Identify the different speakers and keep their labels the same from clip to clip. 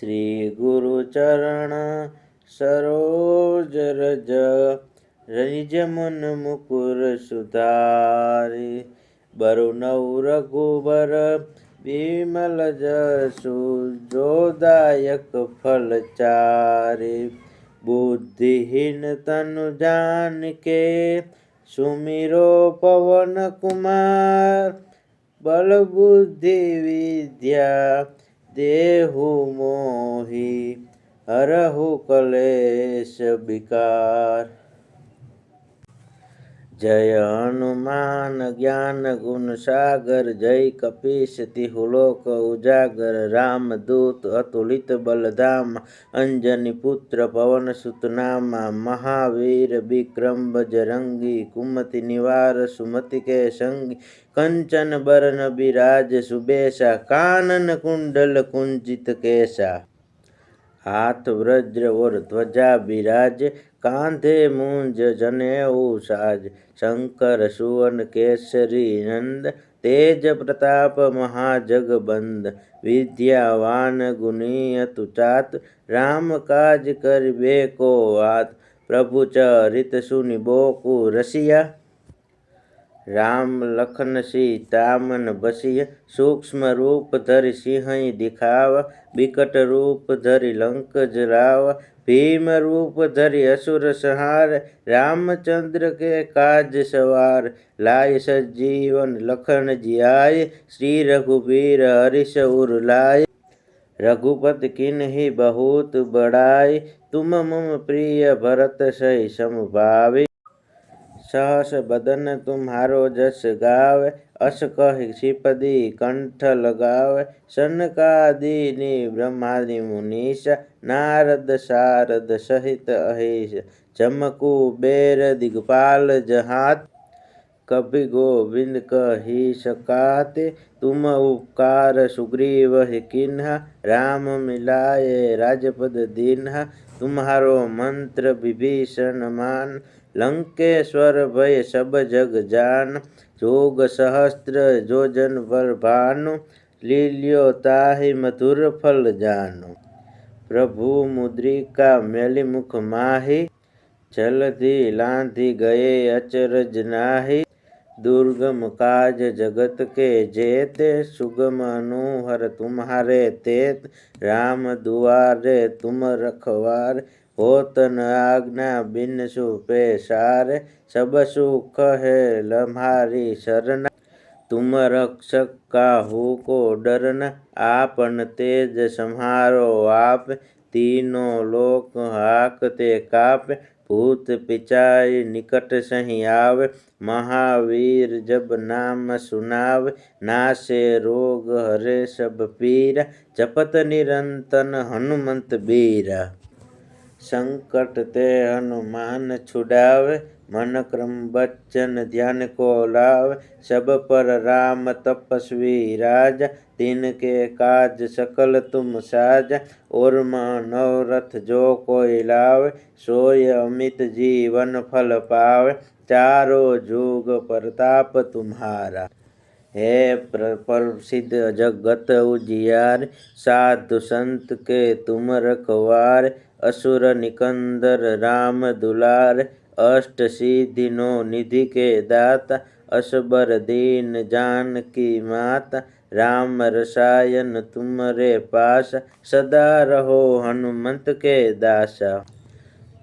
Speaker 1: શ્રી ગુરુચરણ સરોજ રજ રજ મન મુકુર સુધારી. બરુ નવ રઘુબર વિમલ જસુ, જોદાયક ફલ ચારી. બુદ્ધિહીન તનુ જાનકે સુમિરો પવન કુમાર બલ બુદ્ધિ વિદ્યા. દેહુ મોહી હરહુ કલેશ વિકાર જય હનુમાન જ્ઞાન ગુણ સાગર, જય કપીશ તિહુલોક ઉજાગર રામદૂત અતુલિત બલધામ, અંજની પુત્ર પવન સુતનામા મહાવીર વિક્રમ બજરંગી, કુમતિ નિવાર સુમતિ કે સંગી કંચન બરન બિરાજ સુબેશા કાનન કુંડલ કુંજિત કેશા. હાથ વ્રજ્ર ઓર ધ્વજા બિરાજ કાંધે મુંજ જનેઉ સાજ શંકર સુવન કેસરી, નંદ, તેજ, પ્રતાપ મહાજગબંદ વિદ્યાવાન ગુની તુચાત રામ કાજ કરબે કો વાત પ્રભુ ચરિત સુનિબો કુ રસિયા રામ લખન સીતામન બસિય સૂક્ષ્મ રૂપ ધરી સિંહ દિખાવ બિકટ રૂપ ધરી લંક જલાવ ભીમ રૂપ ધરી અસુર સંહાર રામચંદ્ર કે કાજ સવાર લાય સજીવન લખન जियाय श्री रघुबीर हरिश उर लाय रघुपति किन्ही बहुत बड़ाई तुम मम प्रिय भरत सही समभावी સહસ બદન તુમ્હારો જસ ગાવે, અસ કહી શ્રીપદી કંઠ લગાવે સનકાદિની બ્રહ્માદિ મુનીશ, નારદ શારદ સહિત અહીશ જમકુ બેર દિગપાલ જહાત कभी गोविंद कही सकाते, तुम उपकार सुग्रीव किन्हा, राम मिलाए राजपद दीन्हा, तुम्हारो मंत्र विभीषण मान, लंकेश्वर भय सब जग जान, जोग सहस्त्र जो जन पर भानु, लील्यो ताहि मधुर फल जानु। प्रभु मुद्रिका मेलि मुख माही जलधि लांधि गए अचरज नाही। दुर्गम काज जगत के जेते सुगम अनुहर तुम्हारे तेत राम दुआरे तुम रखवार होत न आज्ञा बिन सुपे सार सब सुख है लम्हारी शरण तुम रक्षक काहू को डरन आपन तेज संहारो आप तीनों लोक हाकते काप ભૂત પિચાય નિકટ સહી આવે, મહાવીર જબ નામ સુનાવ, નાશે રોગ હરે સબ પીરા, જપત નિરંતન હનુમંત બીરા. बीरा संकट ते हनुमान छुड़ावे मन क्रम बच्चन ध्यान को लाव सब पर राम तपस्वी राजा तिनके काज सकल तुम साजा और मनोरथ जो कोई लावे सोय अमित जीवन फल पावे चारो जुग प्रताप तुम्हारा હે પ્રસિદ્ધ જગત ઉજિયાર, સાધુ સંત કે તુમ રખવાર, અસુર નિકંદર, રામ દુલાર, અષ્ટ સિદ્ધિનો નિધિ કે દાતા, અસબર દીન જાનકી માતા, રામ રસાયન તુમરે પાસ, સદા રહો હનુમંત કે દાસા.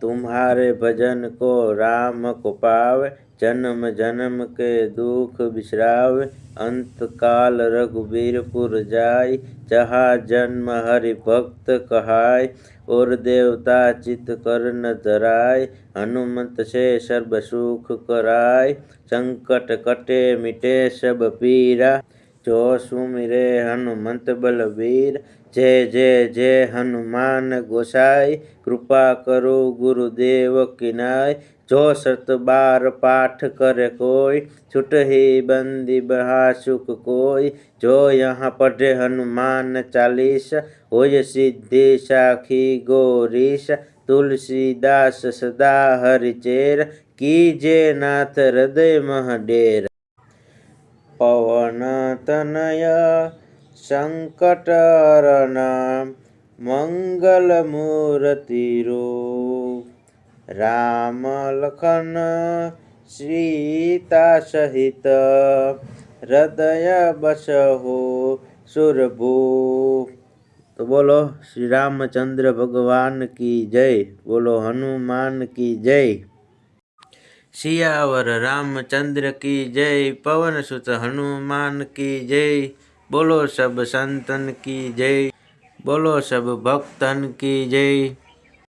Speaker 1: तुम्हारे भजन को राम को पावे जन्म जन्म के दुख बिसरावे। अंत काल रघुबीरपुर जाय जहाँ जन्म हरि भक्त कहाय और देवता चित कर न धराय हनुमंत से सर्व सुख कराय संकट कटे मिटे सब पीरा, जो सुमिरे हनुमंत बलवीर જય જય જય હનુમાન ગોસાઈ, કૃપા કરો ગુરુદેવ કિનાય. જો સત બાર પાઠ કરે કોઈ છૂટહી બંદી બહા સુખ કોઈ. જો યહાં પઢે હનુમાન ચાલીસ, હોય સિદ્ધિ સાખી ગોરીશ. તુલસીદાસ સદા હરિચેર કીજે નાથ હૃદય મહ ડેર. પવન તનય સંકટરણા મંગલ મૂર્તિરો. રામ લખન સીતા સહિત હૃદય બસહો સુરભુ. તો બોલો, શ્રી રામચંદ્ર ભગવાન કી જય? બોલો, હનુમાન કી જય? શિયાવર રામચંદ્ર કી જય? પવન સુત હનુમાન કી જય? બોલો સબ સંતન કી જય બોલો સબ ભક્તન કી જય.